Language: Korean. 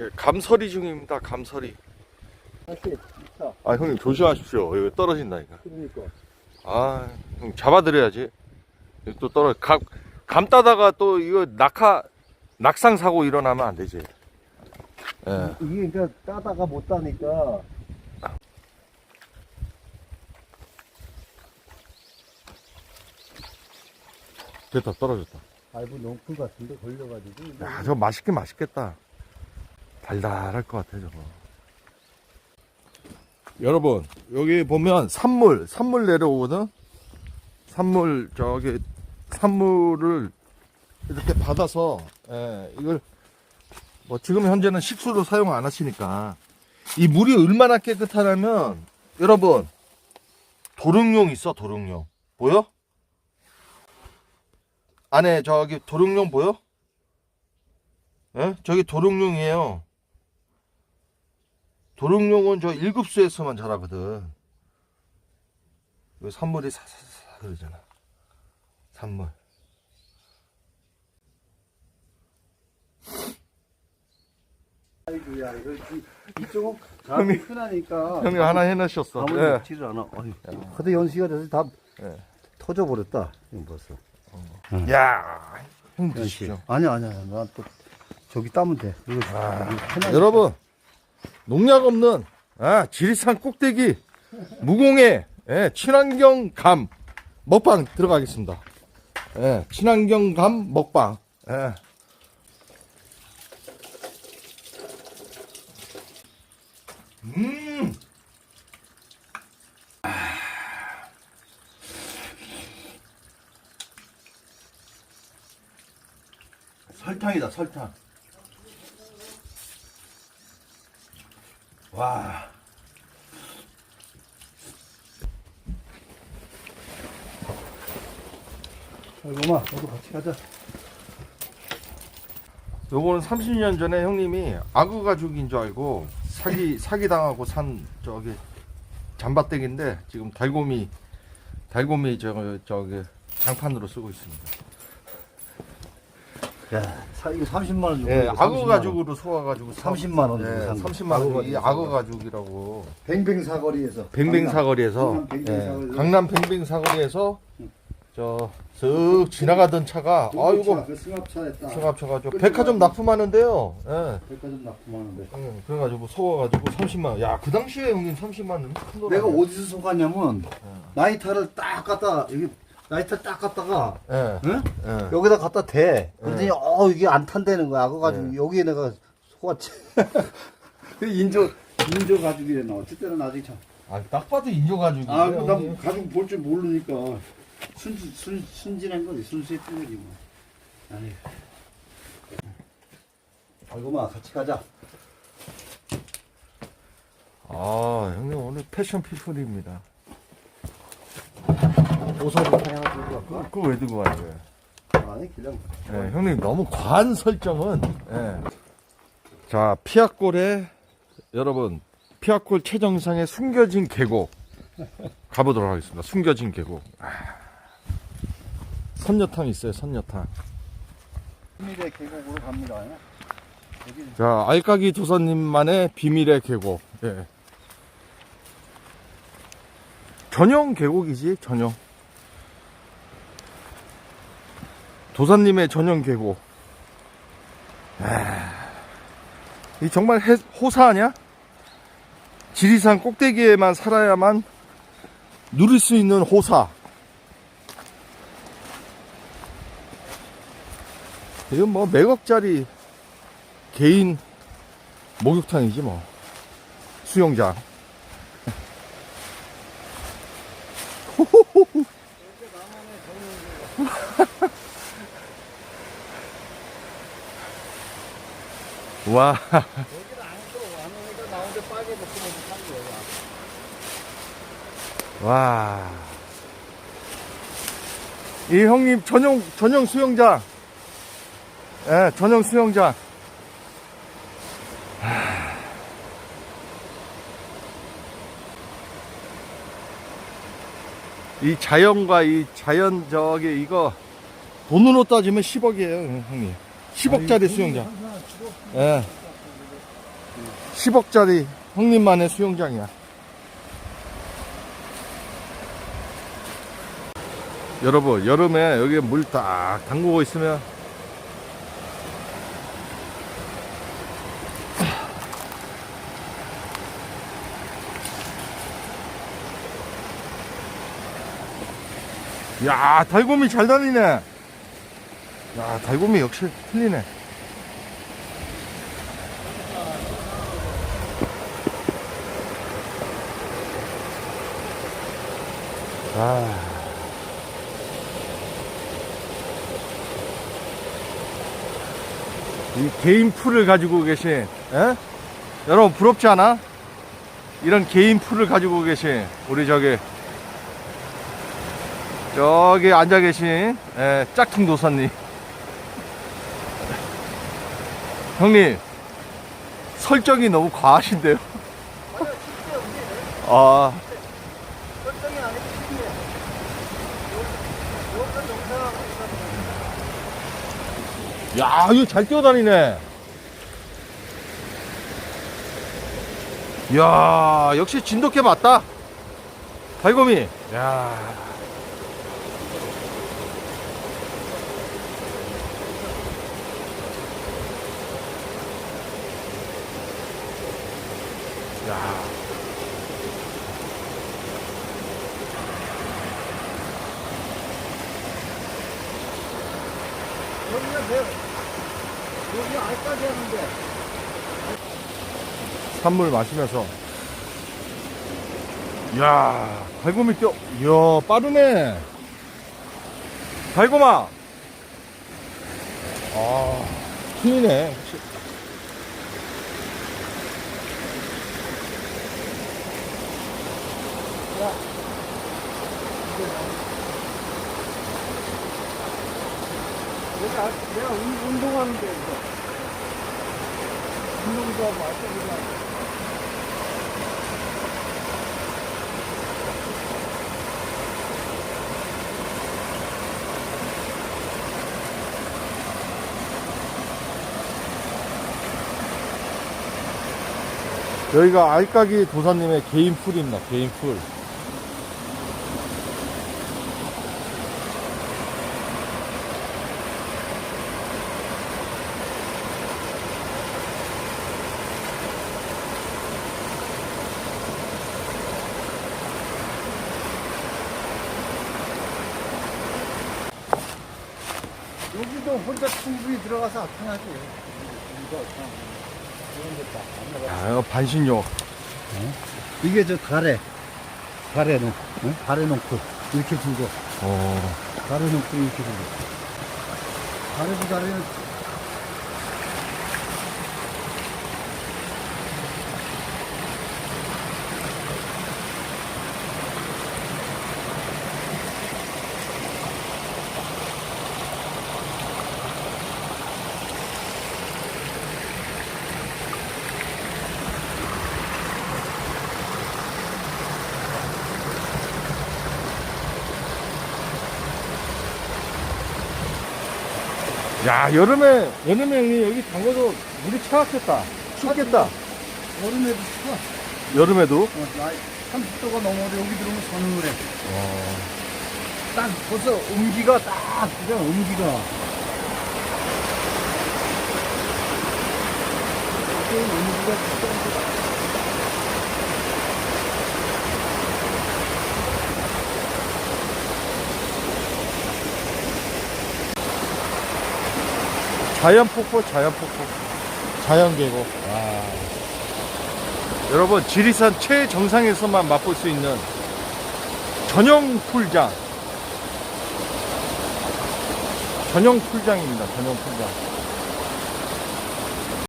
예, 감서리 중입니다. 감서리. 있다. 아 형님 조심하십시오. 여기 떨어진다니까. 그러니까. 아, 형 잡아드려야지. 여기 또 떨어. 감 감따다가 또 이거 낙하 낙상 사고 일어나면 안 되지. 예. 이게 그러니까 따다가 못 따니까 됐다 떨어졌다. 알고 농풀 같은데 걸려가지고. 야, 저거 맛있긴 맛있겠다. 달달할 것 같아, 저거. 여러분, 여기 보면 산물, 산물 내려오거든? 산물, 저기, 산물을 이렇게 받아서, 예, 이걸, 뭐, 지금 현재는 식수로 사용 안 하시니까, 이 물이 얼마나 깨끗하냐면, 여러분, 도릉룡 있어, 도릉룡. 보여? 안에 저기 도릉룡 보여? 예? 저기 도롱뇽이에요. 도롱뇽은 저 1급수에서만 자라거든. 이 산물이 사사사 그러잖아. 산물. 아이고야, 이거 이- 이쪽은. 감이 흔하니까. 형님 하나 해놓으셨어. 아무리 예. 먹지를 않아. 어이. 근데 연시가 돼서 다 예. 터져버렸다. 이거 벌써. 야, 형 연시. 드시죠. 아니야, 아니야. 나또 저기 따면 돼. 이거 아, 이거 편하게. 여러분, 농약 없는 아, 지리산 꼭대기 무공해 예, 친환경 감 먹방 들어가겠습니다. 예, 친환경 감 먹방. 예. 음. 설탕이다, 설탕. 와. 아이고마, 너도 같이 가자. 요거는 30년 전에 형님이 악어 가죽인 줄 알고 사기 사기 당하고 산 저기 잠바댁인데 지금 달고미 달고미 저 저기 장판으로 쓰고 있습니다. 야, 사, 이거 30만 원 주고. 예, 악어 30만 원. 가죽으로 소화 가지고 30만 원 주고 예, 산 거. 30만 원. 이 악어 악어 가죽. 가죽이라고. 뱅뱅 사거리에서. 뱅뱅 사거리에서 강남 뱅뱅 예, 사거리에서. 강남 뱅뱅 사거리에서 저쓱 지나가던 차가 아 이거 그 승합차였다. 승합쳐 가지고 백화점 납품하는데요. 예. 백화점 납품하는데. 응, 그래가지고 속아가지고 30만 원. 야, 그 당시에 형님 30만 원. 큰 돈. 내가 아니야? 어디서 속았냐면 나이타를 딱 갖다 여기 나이타 딱 갖다가 예, 응? 예. 여기다 갖다 대. 그러더니 어 이게 안 탄다는 거야. 그거 가지고 여기에 내가 속았지. 그 인조 인조 가죽이래 나. 어쨌든 아직 참. 아, 딱 봐도 인조 가죽이. 아, 그난 가죽 볼 줄 모르니까 순, 순, 순진한 거지. 순수했던 거지 뭐. 아니. 아이고마 같이 가자. 아, 형님 오늘 패션 피플입니다. 보석을 하나 들고 갈까? 그거 왜 들고 가는 거예요? 아니 그냥 예, 형님 너무 과한 설정은. 예. 자, 피아골에 여러분 피아골 최정상에 숨겨진 계곡 가보도록 하겠습니다. 숨겨진 계곡. 아. 선녀탕 있어요. 선녀탕. 비밀의 계곡으로 갑니다. 여기 자, 알까기 도사님만의 비밀의 계곡. 예. 전용 계곡이지, 전용. 도사님의 전용 계곡. 아, 이 정말 해- 호사 아니야? 지리산 꼭대기에만 살아야만 누릴 수 있는 호사. 이건 뭐 매각짜리 개인 목욕탕이지 뭐 수영장 와 와. 이 형님 전용 전용 수영장. 예, 전용 수영장. 이 자연과 이 자연 저기 이거 돈으로 따지면 10억이에요, 형님. 10억짜리 수영장. 예. 10억짜리 형님만의 수영장이야. 여러분, 여름에 여기에 물딱 담그고 있으면 야, 달곰이 잘 다니네. 야, 달곰이 역시 틀리네. 아. 이 개인 풀을 가지고 계신, 에? 여러분 부럽지 않아? 이런 개인 풀을 가지고 계신 우리 저기 저기 앉아 계신 에, 짝퉁 도사님. 형님 설정이 너무 과하신데요. 아. 설정이 아니고 신기해. 요건 영상하고 야, 이거 잘 뛰어다니네. 야, 역시 진돗개 맞다. 달곰이. 야. 야. 여기가 내 여기 알까지 하는데 산물 마시면서. 야, 달곰이 뛰어. 이야, 빠르네. 달곰아. 아, 힘이네. 내가 운- 운동하는데 이거 알까지도 하고 여기가 알까기 도사님의 개인 풀입니다. 개인 풀. 여기도 혼자 충분히 들어가서 안 야, 이거 반신욕. 이게 저 가래 가래는 응? 가래 농풀 이렇게 들고 어. 가래 농풀 이렇게 들고 가래도 가래는 야, 여름에, 여름에 형님 여기 담궈도 물이 차갑겠다. 춥겠다. 여름에도 추워 여름에도. 어, 나 30도가 넘어도 여기 들어오면 서늘해 어. 딱 벌써 음기가 딱 그냥 음기가 음기가 딱 자연 폭포, 자연 폭포. 자연 계곡. 와. 여러분, 지리산 최정상에서만 맛볼 수 있는 전용 풀장. 전용 풀장입니다. 전용 풀장.